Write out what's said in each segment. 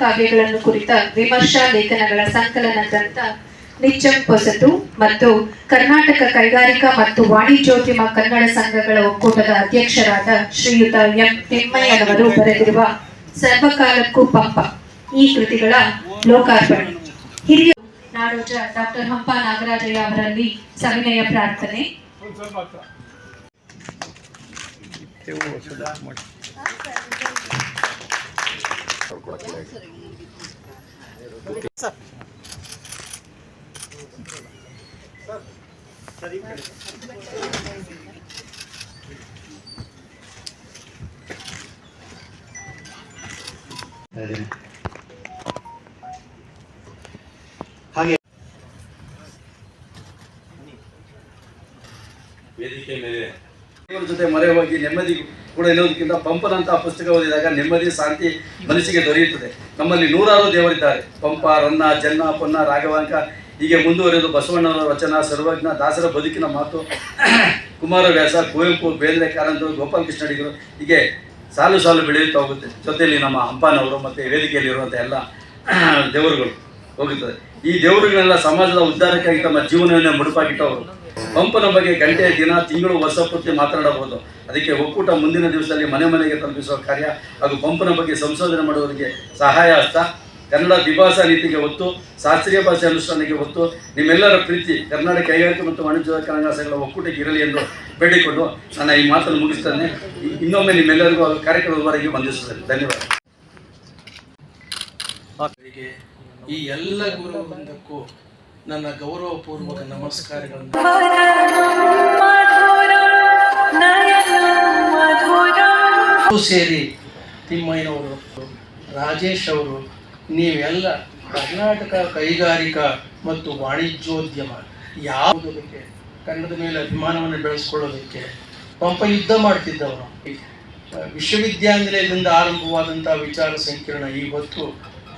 ಕಾವ್ಯಗಳನ್ನು ಕುರಿತ ವಿಮರ್ಶಾ ಲೇಖನಗಳ ಸಂಕಲನ ಗ್ರಂಥ ನಿಚ್ಚಂ ಹೊಸತು ಮತ್ತು ಕರ್ನಾಟಕ ಕೈಗಾರಿಕಾ ಮತ್ತು ವಾಣಿಜ್ಯೋದ್ಯಮ ಕನ್ನಡ ಸಂಘಗಳ ಒಕ್ಕೂಟದ ಅಧ್ಯಕ್ಷರಾದ ಶ್ರೀಯುತ ಎಂ ತಿಮ್ಮಯ್ಯನವರು ಬರೆದಿರುವ ಸರ್ವಕಾಲಕ್ಕೂ ಪಂಪ ಈ ಕೃತಿಗಳ ಲೋಕಾರ್ಪಣೆ. ಹಿರಿಯ ನಾಡೋಜ ಡಾಕ್ಟರ್ ಹಂಪ ನಾಗರಾಜಯ್ಯ ಅವರಲ್ಲಿ ಸವಿನಯ ಪ್ರಾರ್ಥನೆ. ವೇದಿಕೆ ಮೇಲೆ ಜೊತೆ ಮೊರೆ ಹೋಗಿ ನೆಮ್ಮದಿ ಕೂಡ ಇಲ್ಲೋದಕ್ಕಿಂತ ಪಂಪನಂತಹ ಪುಸ್ತಕ ಓದಿದಾಗ ನೆಮ್ಮದಿ, ಶಾಂತಿ ಮನಸ್ಸಿಗೆ ದೊರೆಯುತ್ತದೆ. ನಮ್ಮಲ್ಲಿ ನೂರಾರು ದೇವರಿದ್ದಾರೆ. ಪಂಪ, ರನ್ನ, ಜನ್ನ, ಪೊನ್ನ, ರಾಘವಾಂಕ. ಹೀಗೆ ಮುಂದುವರೆದು ಬಸವಣ್ಣನವರ ವಚನ, ಸರ್ವಜ್ಞ, ದಾಸರ ಬದುಕಿನ ಮಾತು. ಕುಮಾರವ್ಯಾಸ ಕುವೆಂಪು ಬೇಂದ್ರೆ ಕಾರಂತರು ಗೋಪಾಲಕೃಷ್ಣ ಅಡಿಗರು ಹೀಗೆ ಸಾಲು ಸಾಲು ಬೆಳೆಯುತ್ತಾ ಹೋಗುತ್ತೆ. ಜೊತೆಯಲ್ಲಿ ನಮ್ಮ ಹಂಪನವರು ಮತ್ತು ವೇದಿಕೆಯಲ್ಲಿರುವಂಥ ಎಲ್ಲ ದೇವರುಗಳು ಹೋಗುತ್ತದೆ ಈ ದೇವರುಗಳೆಲ್ಲ ಸಮಾಜದ ಉದ್ಧಾರಕ್ಕಾಗಿ ತಮ್ಮ ಜೀವನವನ್ನೇ ಮುಡುಪಾಗಿಟ್ಟವರು. ಪಂಪನ ಬಗ್ಗೆ ಗಂಟೆ ದಿನ, ತಿಂಗಳು, ವರ್ಷ ಪೂರ್ತಿ ಮಾತನಾಡಬಹುದು. ಅದಕ್ಕೆ ಒಕ್ಕೂಟ ಮುಂದಿನ ದಿವಸದಲ್ಲಿ ಮನೆ ಮನೆಗೆ ತಲುಪಿಸುವ ಕಾರ್ಯ ಹಾಗೂ ಪಂಪನ ಬಗ್ಗೆ ಸಂಶೋಧನೆ ಮಾಡುವವರಿಗೆ ಸಹಾಯ ಹಸ್ತ. ಕನ್ನಡ ದ್ವಿಭಾಷಾ ನೀತಿಗೆ ಒತ್ತು, ಶಾಸ್ತ್ರೀಯ ಭಾಷೆ ಅನುಷ್ಠಾನಕ್ಕೆ ಒತ್ತು. ನಿಮ್ಮೆಲ್ಲರ ಪ್ರೀತಿ ಕರ್ನಾಟಕ ಕೈಗಾರಿಕೆ ಮತ್ತು ವಾಣಿಜ್ಯ ಕನ್ನಡ ಒಕ್ಕೂಟಕ್ಕೆ ಇರಲಿ ಎಂದು ಬೇಡಿಕೊಂಡು ನಾನು ಈ ಮಾತನ್ನು ಮುಗಿಸ್ತೇನೆ. ಇನ್ನೊಮ್ಮೆ ನಿಮ್ಮೆಲ್ಲರಿಗೂ ಕಾರ್ಯಕ್ರಮದವರೆಗೆ ವಂದಿಸುತ್ತೇನೆ. ಧನ್ಯವಾದ. ಈ ಎಲ್ಲ ಗುರುವೃಂದಕ್ಕೂ ನನ್ನ ಗೌರವಪೂರ್ವಕ ನಮಸ್ಕಾರಗಳನ್ನು ಸೇರಿ ತಿಮ್ಮಯ್ಯನವರು ರಾಜೇಶ್ ಅವರು ನೀವೆಲ್ಲ ಕರ್ನಾಟಕ ಕೈಗಾರಿಕಾ ಮತ್ತು ವಾಣಿಜ್ಯೋದ್ಯಮ ಯಾವುದಕ್ಕೆ ಕನ್ನಡದ ಮೇಲೆ ಅಭಿಮಾನವನ್ನು ಬೆಳೆಸ್ಕೊಳ್ಳೋದಕ್ಕೆ ಪಂಪ ಯುದ್ಧ ಮಾಡ್ತಿದ್ದವರು ವಿಶ್ವವಿದ್ಯಾನಿಲಯದಿಂದ ಆರಂಭವಾದಂಥ ವಿಚಾರ ಸಂಕಿರಣ ಇವತ್ತು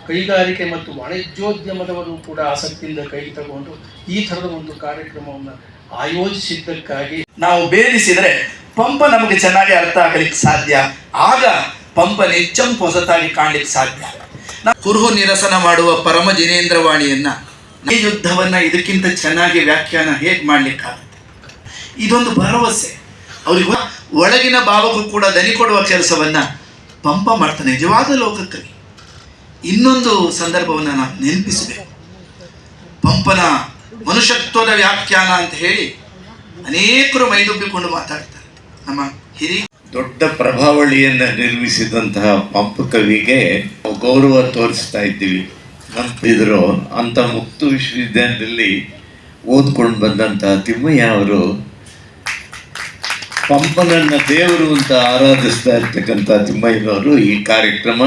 ಕೈಗಾರಿಕೆ ಮತ್ತು ವಾಣಿಜ್ಯೋದ್ಯಮದವರು ಕೂಡ ಆಸಕ್ತಿಯಿಂದ ಕೈ ತಗೊಂಡು ಈ ಥರದ ಒಂದು ಕಾರ್ಯಕ್ರಮವನ್ನು ಆಯೋಜಿಸಿದ್ದಕ್ಕಾಗಿ ನಾವು ಭೇದಿಸಿದರೆ ಪಂಪ ನಮಗೆ ಚೆನ್ನಾಗಿ ಅರ್ಥ ಆಗಲಿಕ್ಕೆ ಸಾಧ್ಯ. ಆಗ ಪಂಪ ನೆಚ್ಚಂ ಹೊಸತಾಗಿ ಕಾಣಲಿಕ್ಕೆ ಸಾಧ್ಯ. ಕುರುಹು ನಿರಸನ ಮಾಡುವ ಪರಮ ಜಿನೇಂದ್ರವಾಣಿಯನ್ನು ಈ ಯುದ್ಧವನ್ನ ಇದಕ್ಕಿಂತ ಚೆನ್ನಾಗಿ ವ್ಯಾಖ್ಯಾನ ಹೇಗೆ ಮಾಡ್ಲಿಕ್ಕಾಗುತ್ತೆ? ಇದೊಂದು ಭರವಸೆ. ಅವರಿಗೂ ಒಳಗಿನ ಭಾವಕ್ಕೂ ಕೂಡ ದನಿ ಕೊಡುವ ಕೆಲಸವನ್ನ ಪಂಪ ಮಾಡ್ತಾನೆ. ನಿಜವಾದ ಲೋಕಕ್ಕಲ್ಲಿ ಇನ್ನೊಂದು ಸಂದರ್ಭವನ್ನು ನಾನು ನೆನಪಿಸಿದೆ. ಪಂಪನ ಮನುಷ್ಯತ್ವದ ವ್ಯಾಖ್ಯಾನ ಅಂತ ಹೇಳಿ ಅನೇಕರು ಮೈದುಬ್ಬಿಕೊಂಡು ಮಾತಾಡ್ತಾರೆ. ನಮ್ಮ ಹಿರಿ ದೊಡ್ಡ ಪ್ರಭಾವಳಿಯನ್ನು ನಿರ್ಮಿಸಿದಂತಹ ಪಂಪ ಕವಿಗೆ ಗೌರವ ತೋರಿಸ್ತಾ ಇದ್ದೀವಿ. ನಂಬಿದ್ರು ಅಂತ ಮುಕ್ತ ವಿಶ್ವವಿದ್ಯಾಲಯದಲ್ಲಿ ಓದ್ಕೊಂಡು ಬಂದಂತಹ ತಿಮ್ಮಯ್ಯ ಅವರು ಪಂಪನನ್ನ ದೇವರು ಅಂತ ಆರಾಧಿಸ್ತಾ ಇರ್ತಕ್ಕಂಥ ತಿಮ್ಮಯ್ಯನವರು ಈ ಕಾರ್ಯಕ್ರಮ.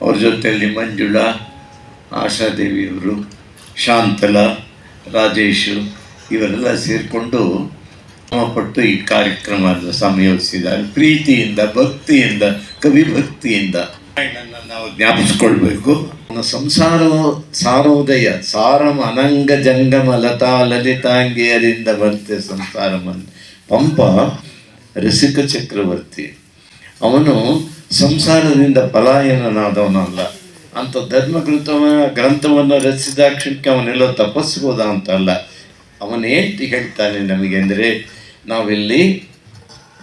ಅವ್ರ ಜೊತೆಯಲ್ಲಿ ಮಂಜುಳಾ, ಆಶಾದೇವಿಯವರು, ಶಾಂತಲ, ರಾಜೇಶು ಇವರೆಲ್ಲ ಸೇರಿಕೊಂಡು ಪಟ್ಟು ಈ ಕಾರ್ಯಕ್ರಮವನ್ನು ಸಂಯೋಜಿಸಿದ್ದಾರೆ. ಪ್ರೀತಿಯಿಂದ, ಭಕ್ತಿಯಿಂದ ಕವಿ ಭಕ್ತಿಯಿಂದ ನಾವು ಜ್ಞಾಪಿಸ್ಕೊಳ್ಬೇಕು. ಸಂಸಾರ, ಸಾರೋದಯ, ಸಾರಮ ಅನಂಗ ಜಂಗಮ ಲತಾ ಲಲಿತಾಂಗಿಯರಿಂದ ಬರ್ತೆ ಸಂಸಾರಮನ್ ಪಂಪ, ರಸಿಕ ಚಕ್ರವರ್ತಿ. ಅವನು ಸಂಸಾರದಿಂದ ಪಲಾಯನನಾದವನಲ್ಲ. ಅಂತ ಧರ್ಮಗ್ರಂಥವ, ಗ್ರಂಥವನ್ನು ರಚಿಸಿದಾಕ್ಷಣಕ್ಕೆ ಅವನೆಲ್ಲ ತಪಸ್ಬೋದ ಅಂತಲ್ಲ. ಅವನೇಂತ ಹೇಳ್ತಾನೆ ನಮಗೆ ಅಂದರೆ, ನಾವಿಲ್ಲಿ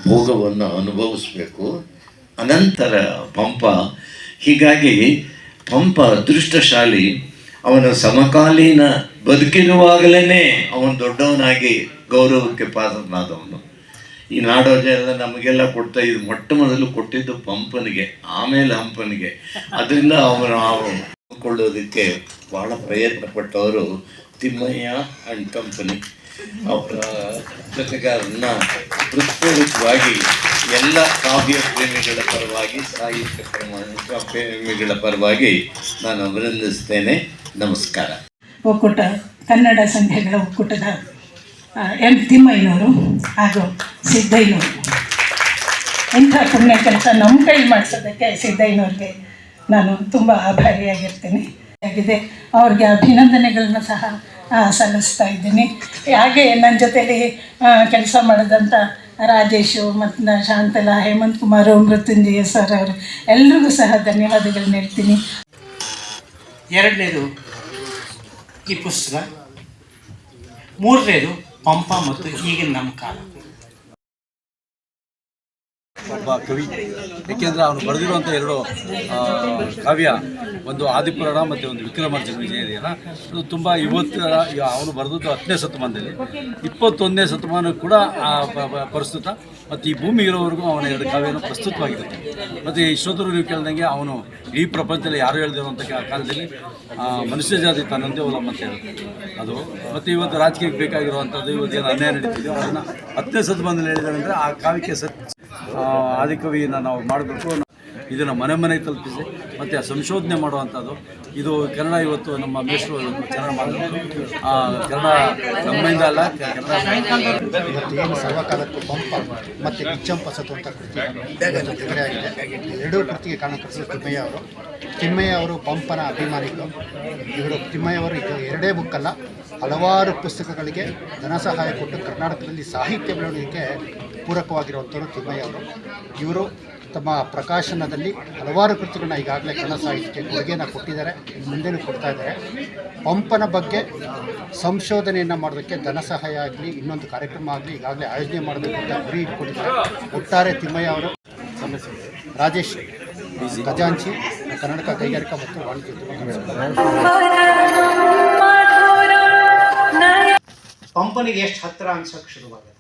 ಭೋಗವನ್ನು ಅನುಭವಿಸ್ಬೇಕು. ಅನಂತರ ಪಂಪ, ಹೀಗಾಗಿ ಪಂಪ ಅದೃಷ್ಟಶಾಲಿ. ಅವನ ಸಮಕಾಲೀನ ಬದುಕಿರುವಾಗಲೇ ಅವನು ದೊಡ್ಡವನಾಗಿ ಗೌರವಕ್ಕೆ ಪಾತ್ರನಾದವನು. ಈ ನಾಡೋಜ ಎಲ್ಲ ನಮಗೆಲ್ಲ ಕೊಡ್ತಾ ಇದ್ರು. ಮೊಟ್ಟ ಮೊದಲು ಕೊಟ್ಟಿದ್ದು ಪಂಪನಿಗೆ, ಆಮೇಲೆ ಹಂಪನಿಗೆ. ಅದರಿಂದ ಅವರು ಕೊಳ್ಳೋದಕ್ಕೆ ಬಹಳ ಪ್ರಯತ್ನ ಪಟ್ಟವರು ತಿಮ್ಮಯ್ಯ ಅಂಡ್ ಕಂಪನಿ ಅವರ ಜೊತೆಗಾರನ್ನ ಹೃತ್ಪೂರ್ವಕವಾಗಿ ಎಲ್ಲ ಕಾವ್ಯ ಪ್ರೇಮಿಗಳ ಪರವಾಗಿ, ಸಾಹಿತ್ಯ ಪ್ರಮಾಣಿಕ ಪ್ರೇಮಿಗಳ ಪರವಾಗಿ ನಾನು ಅಭಿನಂದಿಸ್ತೇನೆ. ನಮಸ್ಕಾರ. ಒಕ್ಕೂಟ, ಕನ್ನಡ ಸಂಘಗಳ ಒಕ್ಕೂಟದ ಎಂ ತಿಮ್ಮಯ್ಯನವರು ಹಾಗೂ ಸಿದ್ದಯ್ಯನವರು. ಇಂಥ ಪುಣ್ಯ ಕೆಲಸ ನಮ್ಮ ಕೈ ಮಾಡಿಸೋದಕ್ಕೆ ಸಿದ್ದಯ್ಯನವ್ರಿಗೆ ನಾನು ತುಂಬ ಆಭಾರಿಯಾಗಿರ್ತೀನಿ. ಆಗಿದೆ. ಅವ್ರಿಗೆ ಅಭಿನಂದನೆಗಳನ್ನ ಸಹ ಸಲ್ಲಿಸ್ತಾ ಇದ್ದೀನಿ. ಹಾಗೆ ನನ್ನ ಜೊತೆಲಿ ಕೆಲಸ ಮಾಡಿದಂಥ ರಾಜೇಶು ಮತ್ತು ಶಾಂತಲಾ, ಹೇಮಂತ್ ಕುಮಾರ್, ಮೃತ್ಯುಂಜಯ ಸರ್ ಅವರು, ಎಲ್ರಿಗೂ ಸಹ ಧನ್ಯವಾದಗಳನ್ನ ಹೇಳ್ತೀನಿ. ಎರಡನೇದು ಈ ಪುಸ್ತಕ, ಮೂರನೇದು ಪಂಪ ಮತ್ತು ಈಗಿನ ನಮ್ಮ ಕಾಲ. ಒಬ್ಬ ಕವಿ ಏಕೆಂದರೆ ಅವನು ಬರೆದಿರುವಂಥ ಎರಡು ಕಾವ್ಯ ಒಂದು ಆದಿಪುರಾಣ ಮತ್ತು ಒಂದು ವಿಕ್ರಮಾರ್ಜುನ ವಿಜಯ ಇದೆಯಲ್ಲ ಅದು ತುಂಬ ಇವತ್ತು ಅವನು ಬರೆದದ್ದು ಹತ್ತನೇ ಶತಮಾನದಲ್ಲಿ. ಇಪ್ಪತ್ತೊಂದನೇ ಶತಮಾನ ಕೂಡ ಆ, ಪ್ರಸ್ತುತ. ಮತ್ತು ಈ ಭೂಮಿ ಇರೋವರೆಗೂ ಅವನ ಎರಡು ಕಾವ್ಯನ ಪ್ರಸ್ತುತವಾಗಿರುತ್ತೆ ಮತ್ತು ಇಷ್ಟೊತ್ತರು ನೀವು ಕೇಳ್ದಂಗೆ ಅವನು ಈ ಪ್ರಪಂಚದಲ್ಲಿ ಯಾರು ಹೇಳ್ದಿರುವಂಥ ಕಾಲದಲ್ಲಿ ಮನುಷ್ಯ ಜಾತಿ ತನ್ನಂದೇ ಅವಲಂಬ ಅಂತ ಹೇಳುತ್ತೆ ಅದು ಮತ್ತು ಇವತ್ತು ರಾಜಕೀಯಕ್ಕೆ ಬೇಕಾಗಿರುವಂಥದ್ದು ಇವತ್ತು ಏನು ಅನ್ಯಾಯ ನಡೀತಿದೆಯೋ ಅದನ್ನು ಹತ್ತನೇ ಶತಮಾನದಲ್ಲಿ ಹೇಳಿದಾರೆ ಅಂದರೆ ಆ ಕಾವ್ಯಕ್ಕೆ ಸತ್ ಆದಿಕವಿಯನ್ನು ನಾವು ಮಾಡಬೇಕು ಇದನ್ನು ಮನೆ ಮನೆ ತಲುಪಿಸಿ ಮತ್ತು ಸಂಶೋಧನೆ ಮಾಡುವಂಥದ್ದು. ಇದು ಕನ್ನಡ ಇವತ್ತು ನಮ್ಮ ಮೈಸೂರು ಕನ್ನಡ ಮಾಡಬೇಕು. ಕನ್ನಡ ನಮ್ಮಿಂದ ಅಲ್ಲ ಸರ್ವಕಾಲಕ್ಕೂ ಪಂಪ ಮತ್ತು ಕಿಚ್ಚಂಪ ಸತು ಅಂತ ಕೃತಿ ಆಗಿದೆ. ಎರಡೂ ಕೃತಿಗೆ ಕಾರಣಕರ್ತರು ತಿಮ್ಮಯ್ಯ ಅವರು. ತಿಮ್ಮಯ್ಯ ಅವರು ಪಂಪನ ಅಭಿಮಾನಿಗಳು. ಇವರು ತಿಮ್ಮಯ್ಯ ಅವರು ಇದು ಎರಡೇ ಬುಕ್ ಅಲ್ಲ. ಹಲವಾರು ಪುಸ್ತಕಗಳಿಗೆ ಧನ ಸಹಾಯ ಕೊಟ್ಟು ಕರ್ನಾಟಕದಲ್ಲಿ ಸಾಹಿತ್ಯ ಬೆಳವಣಿಗೆಗೆ ಪೂರಕವಾಗಿರುವಂಥವ್ರು ತಿಮ್ಮಯ್ಯ ಅವರು. ಇವರು ತಮ್ಮ ಪ್ರಕಾಶನದಲ್ಲಿ ಹಲವಾರು ಕೃತಿಗಳನ್ನ ಈಗಾಗಲೇ ಕನ್ನಡ ಸಾಹಿತ್ಯಕ್ಕೆ ಕೊಡುಗೆಯನ್ನು ಕೊಟ್ಟಿದ್ದಾರೆ ಮುಂದೆನೂ ಕೊಡ್ತಾ ಇದ್ದಾರೆ. ಪಂಪನ ಬಗ್ಗೆ ಸಂಶೋಧನೆಯನ್ನು ಮಾಡೋದಕ್ಕೆ ಧನ ಸಹಾಯ ಆಗಲಿ, ಇನ್ನೊಂದು ಕಾರ್ಯಕ್ರಮ ಆಗಲಿ ಈಗಾಗಲೇ ಆಯೋಜನೆ ಮಾಡಬೇಕು ಅಂತ ಗುರಿ ಇಟ್ಕೊಂಡಿದ್ದಾರೆ. ಒಟ್ಟಾರೆ ತಿಮ್ಮಯ್ಯ ಅವರು, ರಾಜೇಶ್ ಖಜಾಂಚಿ ಕರ್ನಾಟಕ ಕೈಗಾರಿಕಾ ಮತ್ತು ವಾಣಿಜ್ಯೋದ್ಯಮ. ಪಂಪನಿಗೆ ಎಷ್ಟು ಹತ್ತಿರ ಅನ್ಸಕ್ಕೆ ಶುರುವಾಗುತ್ತೆ?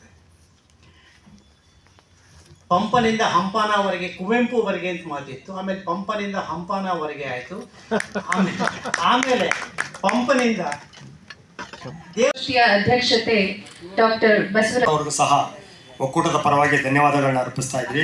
ಪಂಪನಿಂದ ಹಂಪಾನವರೆಗೆ ಕುವೆಂಪುವರೆಗೆ ಅಂತ ಮಾತಿತ್ತು ಆಮೇಲೆ ಪಂಪನಿಂದ ಹಂಪಾನವರೆಗೆ ಆಯಿತು. ಆಮೇಲೆ ಆಮೇಲೆ ಪಂಪನಿಂದ ದೇವಶ್ರೀಯ ಅಧ್ಯಕ್ಷತೆ ಡಾಕ್ಟರ್ ಬಸವರಾವ್ ಅವ್ರಿಗೂ ಸಹ ಒಕ್ಕೂಟದ ಪರವಾಗಿ ಧನ್ಯವಾದಗಳನ್ನ ಅರ್ಪಿಸ್ತಾ ಇದ್ವಿ.